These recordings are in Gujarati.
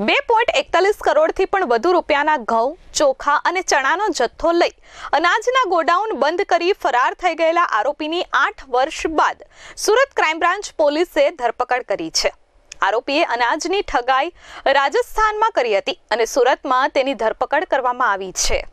બે પોઈન્ટ એકતાલીસ કરોડથી પણ વધુ રૂપિયાના ઘઉં, ચોખા અને ચણાનો જથ્થો લઈ અનાજના ગોડાઉન બંધ કરી ફરાર થઈ ગયેલા આરોપીની આઠ વર્ષ બાદ સુરત ક્રાઇમ બ્રાન્ચ પોલીસે ધરપકડ કરી છે. આરોપીએ અનાજની ઠગાઈ રાજસ્થાનમાં કરી હતી અને સુરતમાં તેની ધરપકડ કરવામાં આવી છે.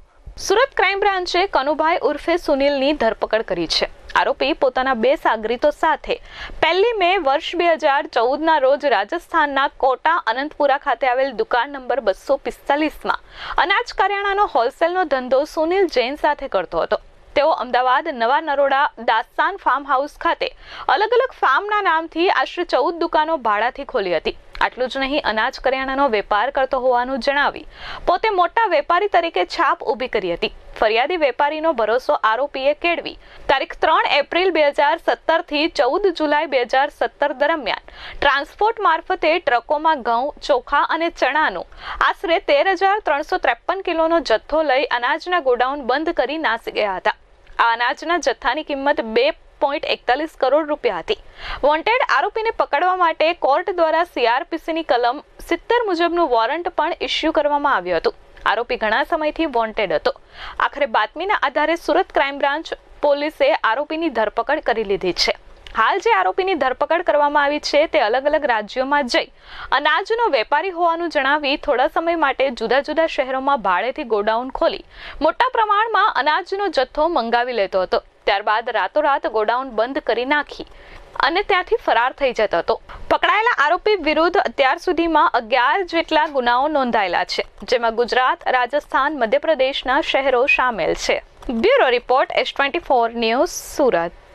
સુરત ક્રાઇમ બ્રાન્ચે કનુભાઈ ઉર્ફે સુનિલની ધરપકડ કરી છે. આરોપી પોતાના બે સાગરીતો સાથે. પહેલી મે વર્ષ બે હજાર ચૌદના રોજ રાજસ્થાનના કોટા અનંતપુરા ખાતે આવેલ દુકાન નંબર બસો પિસ્તાલીસમાં અનાજ કરિયાણાનો હોલસેલનો ધંધો સુનિલ જૈન સાથે કરતો હતો. તેઓ અમદાવાદ, નવા નરોડા દાસ્તાન ફાર્મ હાઉસ ખાતે અલગ અલગ ફાર્મના નામથી આશરે ચૌદ દુકાનો ભાડાથી ખોલી હતી. આટલું જ નહીં, અનાજ કરિયાણાનો વેપાર કરતો હોવાનું જણાવી પોતે મોટા વેપારી તરીકે છાપ ઊભી કરી હતી. ફરિયાદી વેપારીનો ભરોસો આરોપીએ કેળવી. તારીખ ત્રણ એપ્રિલ બે હજાર સત્તરથી ચૌદ જુલાઈ બે હજાર સત્તર દરમિયાન ટ્રાન્સપોર્ટ મારફતે ટ્રકોમાં ઘઉં, ચોખા અને ચણાનો આશરે તેર હજાર ત્રણસો ત્રેપન કિલોનો જથ્થો લઈ અનાજના ગોડાઉન બંધ કરી નાસી ગયા હતા. આ અનાજના જથ્થાની કિંમત બે પોઈન્ટ એકતાલીસ કરોડ રૂપિયા હતી. વોન્ટેડ આરોપીને પકડવા માટે કોર્ટ દ્વારા સીઆરપીસીની કલમ સિત્તેર મુજબનું વોરંટ પણ ઇસ્યુ કરવામાં આવ્યું હતું. આરોપી ઘણા સમયથી વોન્ટેડ હતો. આખરે બાતમીના આધારે સુરત ક્રાઇમ બ્રાન્ચ પોલીસે આરોપીની ધરપકડ કરી લીધી છે. હાલ જે આરોપીની ધરપકડ કરવામાં આવી છે તે અલગ અલગ રાજ્યોમાં જઈ અનાજનો વેપારી હોવાનું જણાવી થોડા સમય માટે જુદા જુદા શહેરોમાં ભાડેથી ગોડાઉન ખોલી મોટા પ્રમાણમાં અનાજનો જથ્થો મંગાવી લેતો હતો. ત્યારબાદ રાતોરાત ગોડાઉન બંધ કરી નાખી. અને ત્યાંથી ફરાર થઈ જતો હતો. પકડાયેલા આરોપી વિરુદ્ધ અત્યાર સુધીમાં અગિયાર જેટલા ગુનાઓ નોંધાયેલા છે, જેમાં ગુજરાત, રાજસ્થાન, મધ્યપ્રદેશના શહેરો સામેલ છે. Bureau report, S twenty four news, Surat.